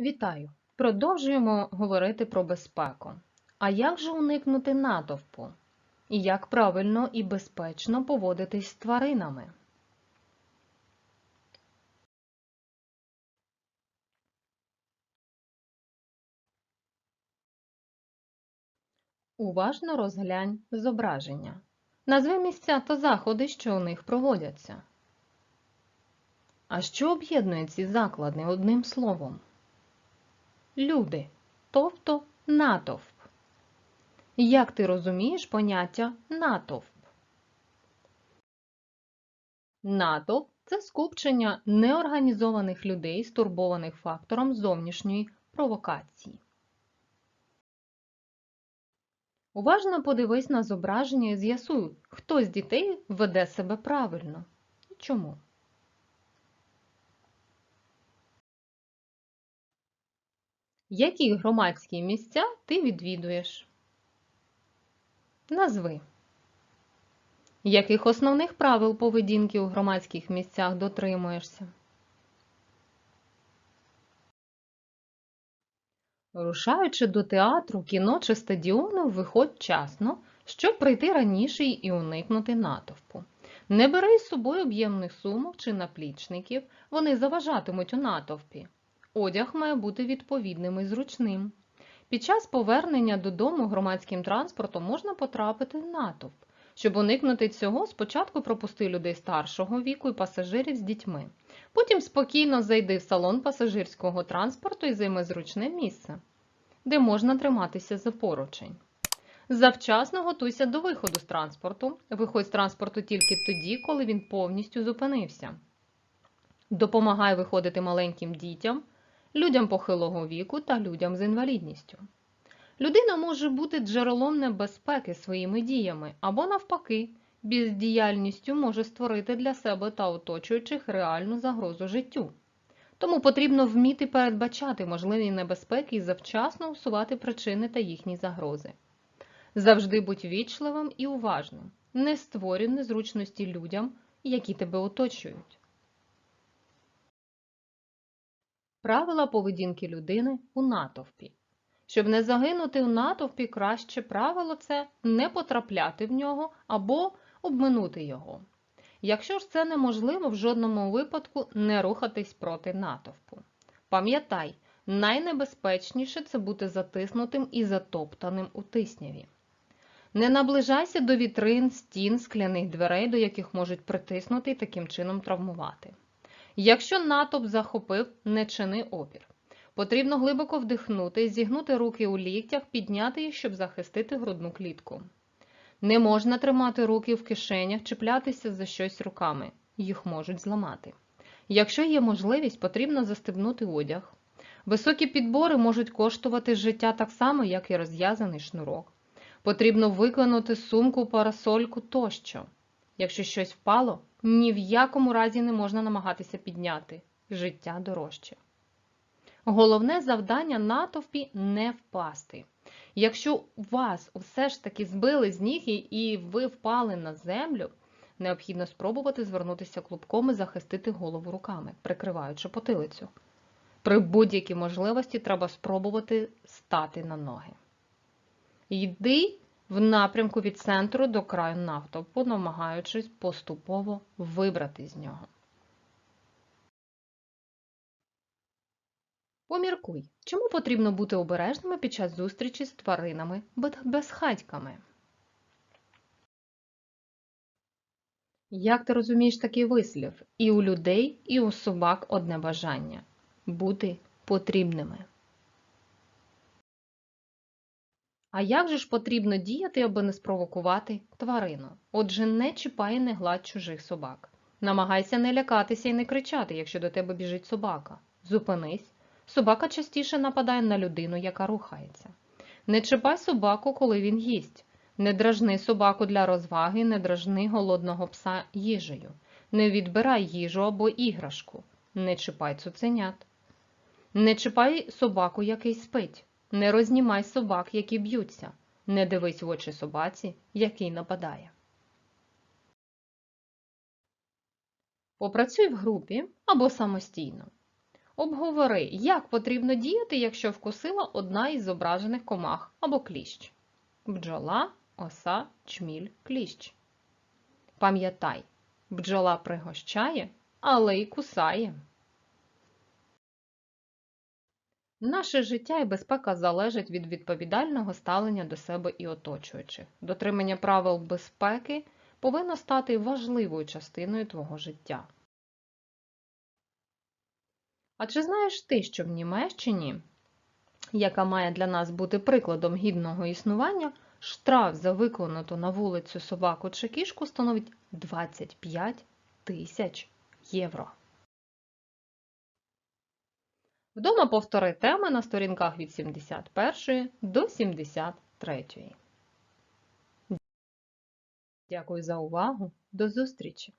Вітаю! Продовжуємо говорити про безпеку. А як же уникнути натовпу? І як правильно і безпечно поводитись з тваринами? Уважно розглянь зображення. Назви місця та заходи, що у них проводяться. А що об'єднує ці заклади одним словом? Люди, тобто натовп. Як ти розумієш поняття натовп? Натовп це скупчення неорганізованих людей, стурбованих фактором зовнішньої провокації. Уважно подивись на зображення і з'ясуй, хто з дітей веде себе правильно і чому. Які громадські місця ти відвідуєш? Назви. Яких основних правил поведінки у громадських місцях дотримуєшся? Рушаючи до театру, кіно чи стадіону, виходь вчасно, щоб прийти раніше і уникнути натовпу. Не бери з собою об'ємних сумок чи наплічників, вони заважатимуть у натовпі. Одяг має бути відповідним і зручним. Під час повернення додому громадським транспортом можна потрапити в натовп. Щоб уникнути цього, спочатку пропусти людей старшого віку і пасажирів з дітьми. Потім спокійно зайди в салон пасажирського транспорту і займи зручне місце, де можна триматися за поручень. Завчасно готуйся до виходу з транспорту. Виходь з транспорту тільки тоді, коли він повністю зупинився. Допомагай виходити маленьким дітям, людям похилого віку та людям з інвалідністю. Людина може бути джерелом небезпеки своїми діями або, навпаки, бездіяльністю може створити для себе та оточуючих реальну загрозу життю. Тому потрібно вміти передбачати можливі небезпеки і завчасно усувати причини та їхні загрози. Завжди будь вічливим і уважним, не створюй незручності людям, які тебе оточують. Правила поведінки людини у натовпі. Щоб не загинути у натовпі, краще правило це не потрапляти в нього або обминути його. Якщо ж це неможливо, в жодному випадку не рухатись проти натовпу. Пам'ятай, найнебезпечніше це бути затиснутим і затоптаним у тисняві. Не наближайся до вітрин, стін, скляних дверей, до яких можуть притиснути і таким чином травмувати. Якщо натовп захопив, не чини опір. Потрібно глибоко вдихнути, зігнути руки у ліктях, підняти їх, щоб захистити грудну клітку. Не можна тримати руки в кишенях, чіплятися за щось руками, їх можуть зламати. Якщо є можливість, потрібно застебнути одяг. Високі підбори можуть коштувати життя так само, як і розв'язаний шнурок. Потрібно виконати сумку, парасольку тощо. Якщо щось впало, ні в якому разі не можна намагатися підняти життя дорожче. Головне завдання натовпі не впасти. Якщо вас все ж таки збили з ніг і ви впали на землю, необхідно спробувати звернутися клубком і захистити голову руками, прикриваючи потилицю. При будь-якій можливості треба спробувати стати на ноги. Йди в напрямку від центру до краю натовпу, намагаючись поступово вибрати з нього. Поміркуй, чому потрібно бути обережними під час зустрічі з тваринами безхатьками? Як ти розумієш такий вислів? І у людей, і у собак одне бажання бути потрібними. А як же ж потрібно діяти, аби не спровокувати тварину? Отже, не чіпай і не гладь чужих собак. Намагайся не лякатися і не кричати, якщо до тебе біжить собака. Зупинись. Собака частіше нападає на людину, яка рухається. Не чіпай собаку, коли він їсть. Не дражни собаку для розваги, не дражни голодного пса їжею. Не відбирай їжу або іграшку. Не чіпай цуценят. Не чіпай собаку, який спить. Не рознімай собак, які б'ються. Не дивись в очі собаці, який нападає. Попрацюй в групі або самостійно. Обговори, як потрібно діяти, якщо вкусила одна із зображених комах або кліщ. Бджола, оса, чміль, кліщ. Пам'ятай, бджола пригощає, але й кусає. Наше життя і безпека залежать від відповідального ставлення до себе і оточуючих. Дотримання правил безпеки повинно стати важливою частиною твого життя. А чи знаєш ти, що в Німеччині, яка має для нас бути прикладом гідного існування, штраф за виконату на вулицю собаку чи кішку становить 25 тисяч євро. Вдома повтори теми на сторінках від 71 до 73. Дякую за увагу. До зустрічі!